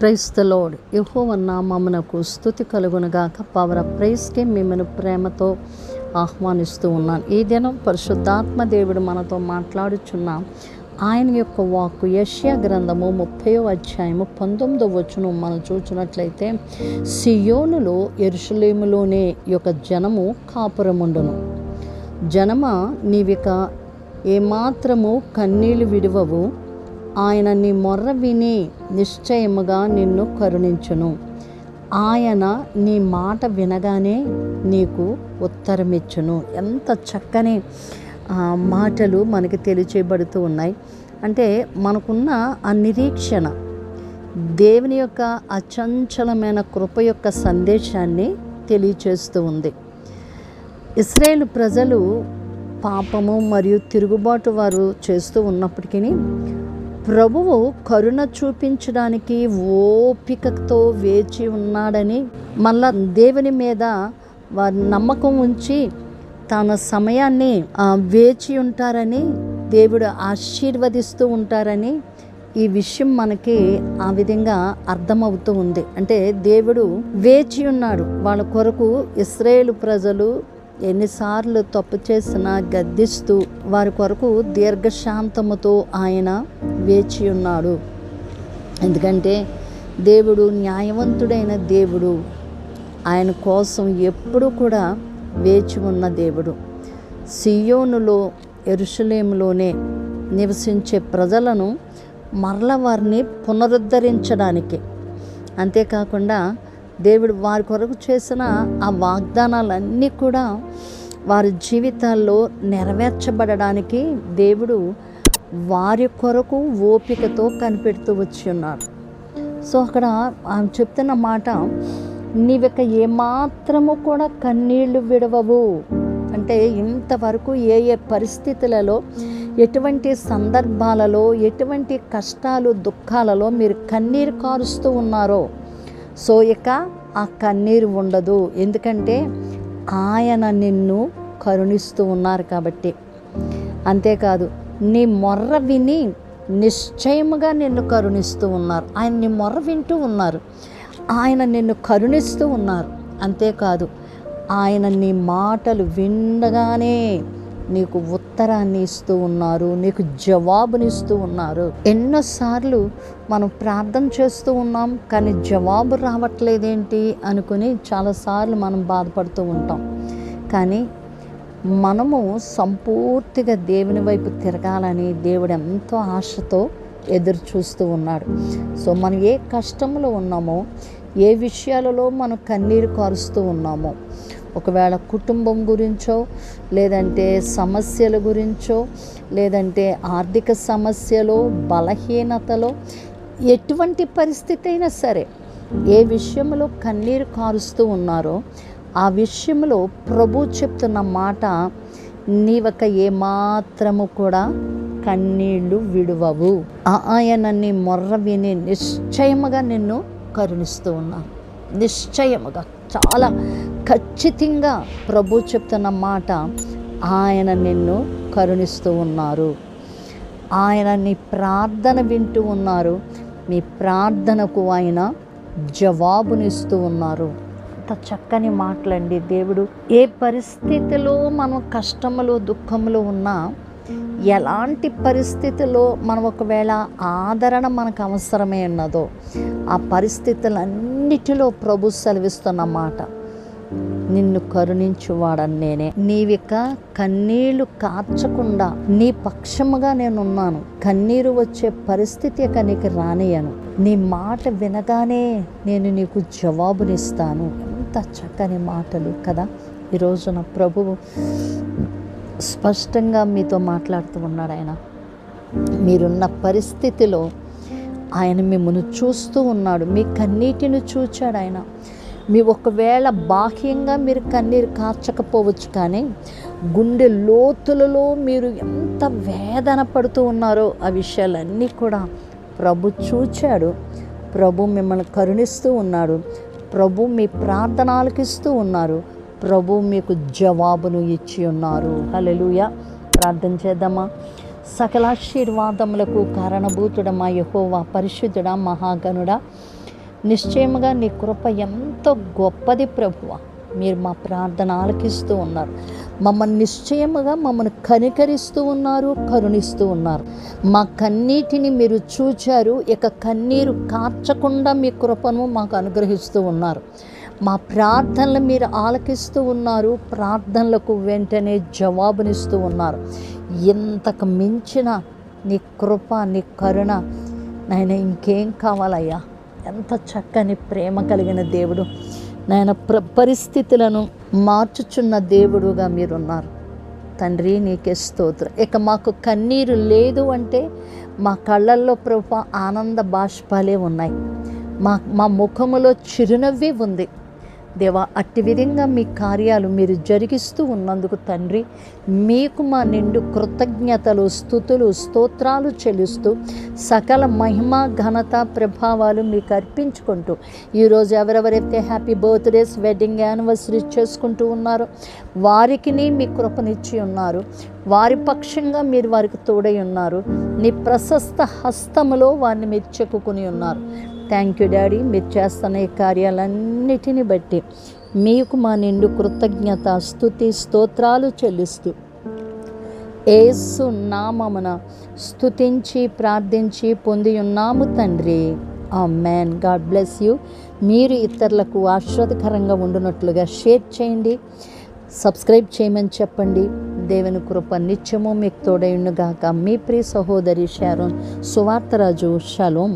Price the load యహోవ నామమునకు స్థుతి కలుగునుగాక పవర్ ఆఫ్ ప్రైస్కి మిమ్మల్ని ప్రేమతో ఆహ్వానిస్తూ ఉన్నాను. ఈ దినం పరిశుద్ధాత్మ దేవుడు మనతో మాట్లాడుచున్న ఆయన యొక్క వాక్కు యష్యా గ్రంథము ముప్పయో అధ్యాయము పంతొమ్మిదో వచ్చును మనం చూచినట్లయితే సియోనులో ఎరుషులేములోనే యొక్క జనము కాపురముండును. జనమ నీవిక ఏమాత్రము కన్నీళ్ళు విడువవు ఆయన నీ మొర్ర విని నిశ్చయముగా నిన్ను కరుణించును. ఆయన నీ మాట వినగానే నీకు ఉత్తరమిచ్చును. ఎంత చక్కని మాటలు మనకి తెలియచేయబడుతూ ఉన్నాయి. అంటే మనకున్న ఆ నిరీక్షణ దేవుని యొక్క అచంచలమైన కృప యొక్క సందేశాన్ని తెలియచేస్తూ ఉంది. ఇస్రాయేల్ ప్రజలు పాపము మరియు తిరుగుబాటు వారు చేస్తూ ఉన్నప్పటికీ ప్రభువు కరుణ చూపించడానికి ఓపికతో వేచి ఉన్నాడని మళ్ళా దేవుని మీద వారి నమ్మకం ఉంచి తన సమయాన్ని వేచి ఉంటారని దేవుడు ఆశీర్వదిస్తూ ఉంటారని ఈ విషయం మనకి ఆ విధంగా అర్థమవుతూ ఉంది. అంటే దేవుడు వేచి ఉన్నాడు. వాళ్ళ కొరకు ఇస్రాయేల్ ప్రజలు ఎన్నిసార్లు తప్పు చేసినా గద్దిస్తూ వారి కొరకు దీర్ఘశాంతముతో ఆయన వేచి ఉన్నాడు. ఎందుకంటే దేవుడు న్యాయవంతుడైన దేవుడు. ఆయన కోసం ఎప్పుడూ కూడా వేచి ఉన్న దేవుడు. సియోనులో ఎరుషులేములోనే నివసించే ప్రజలను మరల వారిని పునరుద్ధరించడానికి. అంతేకాకుండా దేవుడు వారి కొరకు చేసిన ఆ వాగ్దానాలన్నీ కూడా వారి జీవితాల్లో నెరవేర్చబడడానికి దేవుడు వారి కొరకు ఓపికతో కనిపెడుతూ వచ్చి ఉన్నారు. సో అక్కడ ఆమె చెప్తున్న మాట నీవిక ఏమాత్రము కూడా కన్నీళ్ళు విడవవు. అంటే ఇంతవరకు ఏ ఏ పరిస్థితులలో ఎటువంటి సందర్భాలలో ఎటువంటి కష్టాలు దుఃఖాలలో మీరు కన్నీరు కారుస్తూ ఉన్నారో సో ఇక ఆ కన్నీరు ఉండదు. ఎందుకంటే ఆయన నిన్ను కరుణిస్తూ ఉన్నారు కాబట్టి. అంతేకాదు నీ మొర్ర విని నిశ్చయముగా నిన్ను కరుణిస్తూ ఉన్నారు. ఆయన నీ మొర్ర వింటూ ఉన్నారు. ఆయన నిన్ను కరుణిస్తూ ఉన్నారు. అంతేకాదు ఆయన నీ మాటలు వినగానే నీకు ఉత్తరాన్ని ఇస్తూ ఉన్నారు నీకు జవాబునిస్తూ ఉన్నారు. ఎన్నోసార్లు మనం ప్రార్థన చేస్తూ ఉన్నాం కానీ జవాబు రావట్లేదేంటి అనుకుని చాలాసార్లు మనం బాధపడుతూ ఉంటాం. కానీ మనము సంపూర్తిగా దేవుని వైపు తిరగాలని దేవుడు ఎంతో ఆశతో ఎదురు చూస్తూ ఉన్నాడు. సో మనం ఏ కష్టంలో ఉన్నామో ఏ విషయాలలో మనం కన్నీరు కారుస్తూ ఉన్నామో ఒకవేళ కుటుంబం గురించో లేదంటే సమస్యల గురించో లేదంటే ఆర్థిక సమస్యలో బలహీనతలో ఎటువంటి పరిస్థితి అయినా సరే ఏ విషయంలో కన్నీరు కారుస్తూ ఉన్నారో ఆ విషయంలో ప్రభు చెప్తున్న మాట నీవక ఏమాత్రము కూడా కన్నీళ్ళు విడువవు. ఆయన నీ మొర్ర విని నిశ్చయముగా నిన్ను కరుణిస్తూ ఉన్నాను నిశ్చయముగా చాలా ఖచ్చితంగా ప్రభు చెప్తున్న మాట ఆయన నిన్ను కరుణిస్తూ ఉన్నారు. ఆయన నీ ప్రార్థన వింటూ ఉన్నారు. మీ ప్రార్థనకు ఆయన జవాబునిస్తూ ఉన్నారు. అంత చక్కని మాటలండి. దేవుడు ఏ పరిస్థితిలో మనం కష్టములో దుఃఖములో ఉన్నా ఎలాంటి పరిస్థితిలో మనం ఒకవేళ ఆదరణ మనకు అవసరమే ఉన్నదో ఆ పరిస్థితులన్నిటిలో ప్రభు సెలవిస్తున్న మాట. నిన్ను కరుణించువాడని నేనే. నీవిక కన్నీళ్ళు కార్చకుండా నీ పక్షముగా నేనున్నాను. కన్నీరు వచ్చే పరిస్థితి ఇక నీకు రానియను నీ మాట వినగానే నేను నీకు జవాబునిస్తాను. ఎంత చక్కని మాటలు కదా. ఈరోజు నా ప్రభువు స్పష్టంగా మీతో మాట్లాడుతూ ఉన్నాడు ఆయన. మీరున్న పరిస్థితిలో ఆయన మిమ్మల్ని చూస్తూ ఉన్నాడు. మీ కన్నీటిని చూచాడు ఆయన. మీ ఒకవేళ బాహ్యంగా మీరు కన్నీరు కార్చకపోవచ్చు కానీ గుండె లోతులలో మీరు ఎంత వేదన పడుతూ ఉన్నారో ఆ విషయాలన్నీ కూడా ప్రభు చూచాడు. ప్రభు మిమ్మల్ని కరుణిస్తూ ఉన్నాడు. ప్రభు మీ ప్రార్థన ఆలకిస్తూ ఉన్నారు. ప్రభు మీకు జవాబును ఇచ్చి ఉన్నారు. హలెలుయ ప్రార్థన చేద్దామా? సకలాశీర్వాదములకు కారణభూతుడమా యహోవా పరిశుద్ధుడ మహాగణుడా. నిశ్చయముగా నీ కృప ఎంతో గొప్పది ప్రభువ. మీరు మా ప్రార్థన ఆలకిస్తూ ఉన్నారు. మమ్మల్ని నిశ్చయముగా మమ్మల్ని కనికరిస్తూ ఉన్నారు కరుణిస్తూ ఉన్నారు. మా కన్నీటిని మీరు చూచారు ఇక కన్నీరు కార్చకుండా మీ కృపను మాకు అనుగ్రహిస్తూ ఉన్నారు. మా ప్రార్థనలు మీరు ఆలకిస్తూ ఉన్నారు ప్రార్థనలకు వెంటనే జవాబునిస్తూ ఉన్నారు. ఇంతకు మించిన నీ కృప నీ కరుణ నాయన ఇంకేం కావాలయ్యా? ఎంత చక్కని ప్రేమ కలిగిన దేవుడు. నాయన ప్ర పరిస్థితులను మార్చుచున్న దేవుడుగా మీరున్నారు. తండ్రి నీకే స్తోత్రం. ఇక మాకు కన్నీరు లేదు అంటే మా కళ్ళల్లో ప్రభు ఆనంద బాష్పాలే ఉన్నాయి. మా మా ముఖములో చిరునవ్వే ఉంది. దేవా అట్టి విధంగా మీ కార్యాలు మీరు జరిగిస్తూ ఉన్నందుకు తండ్రి మీకు మా నిండు కృతజ్ఞతలు స్థుతులు స్తోత్రాలు చెల్లిస్తూ సకల మహిమ ఘనత ప్రభావాలు మీకు అర్పించుకుంటూ ఈరోజు ఎవరెవరైతే హ్యాపీ బర్త్డేస్ వెడ్డింగ్ యానివర్సరీ చేసుకుంటూ ఉన్నారో వారికి మీ కృపనిచ్చి ఉన్నారు. వారి పక్షంగా మీరు వారికి తోడై ఉన్నారు. నీ ప్రశస్త హస్తములో వారిని మీరు చెక్కుని ఉన్నారు. థ్యాంక్ యూ డాడీ మీరు చేస్తున్న ఈ కార్యాలన్నిటిని బట్టి మీకు మా నిండు కృతజ్ఞత స్థుతి స్తోత్రాలు చెల్లిస్తూ ఏసు నామమున స్థుతించి ప్రార్థించి పొంది ఉన్నాము తండ్రి. ఆ మ్యాన్ గాడ్ బ్లెస్ యూ మీరు ఇతరులకు ఆశ్రదకరంగా ఉండునట్లుగా షేర్ చేయండి. సబ్స్క్రైబ్ చేయమని చెప్పండి. దేవుని కృప నిత్యము మీకు తోడైండుగాక మీ ప్రియ సహోదరి షారోన్ సువార్తరాజు షలోం